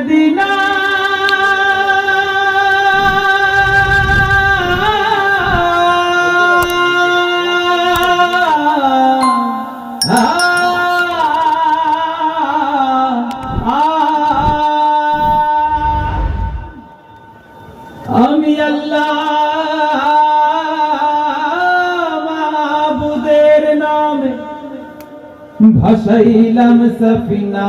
Medina. আমি আল্লাহ মাবুদের নামে ভাসাইলাম সফিনা।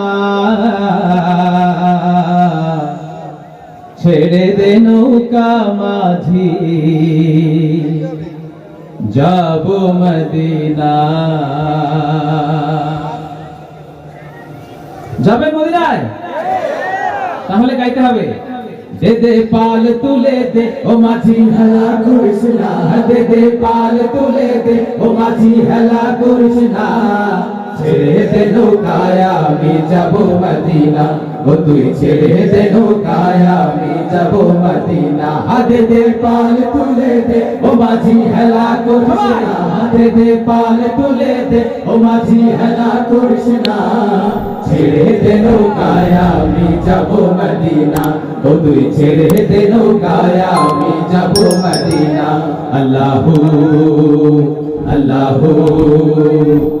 ছেড়ে দে নৌকা মাঝি। যাব মদিনা যাবেন মদিনায়? তাহলে গাইতে হবে। দে দে পাল তুলে দে, ও মাঝি হেলা করিস না। দে দে পাল তুলে দে, ও মাঝি হেলা করিস না। ছেড়ে দে যাব মদিনা ও তুই ছেড়ে দে নৌকায় আমি যাব মদিনা। দে দে পাল তুলে দে, ও মাঝি হেলা করিস না। দে দে পাল তুলে দে, ও মাঝি হেলা করিস ছেড়ে দে নৌকায় আমি যাব মদিনা। ও তুই ছেড়ে দে নৌকায় আমি মদিনা। আল্লাহ আল্লাহ।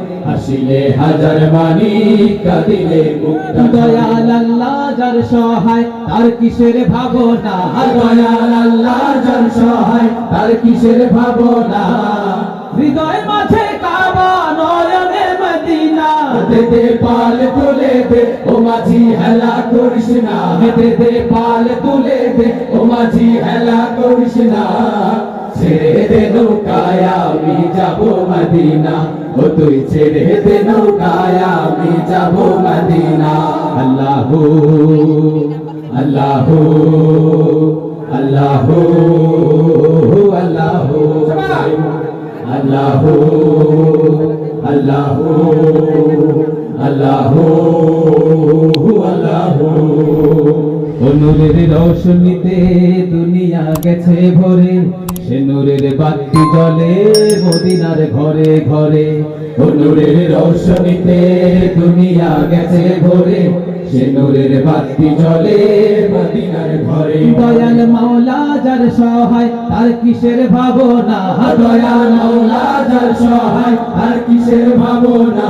হাসিলে হাজার মানি কাঁদিলে দয়াল আল্লাহ যার সহায় তার কিসের ভাবনা? দয়াল আল্লাহ যার সহায় তার কিসের ভাবনা? হৃদয় মাঝে কাবা নয়নে মদিনা। দে দে পাল তুলে দে ও মাঝি হেলা করিস না। দে দে পাল তুলে দে ও মাঝি হেলা করিস না। ছেড়ে দে নৌকায় আমি যাব মদিনা। ও তুই ছেড়ে দে নৌকায়, আমি যাব মদিনা। আল্লাহ আল্লাহ আল্লাহ আল্লাহ আল্লাহ আল্লাহ আল্লাহ আল্লাহ। নূরের রোশনীতে গেছে ভরে সে নূরের বাতি জলে মদিনার ঘরে ঘরে। ও নূরের রোশনীতে দুনিয়া গেছে ভরে সে নূরের বাতি জলে মদিনার ঘরে। দয়াল মাওলা যার সহায় তার কিসের ভাবনা? দয়াল মাওলা যার সহায় তার কিসের ভাবনা?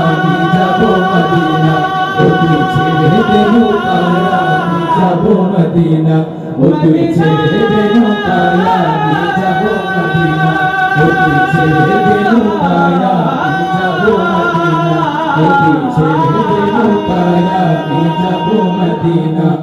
মদিনা ও তুই ছেড়ে দে তারা আমি মদিনা ও ছেড়ে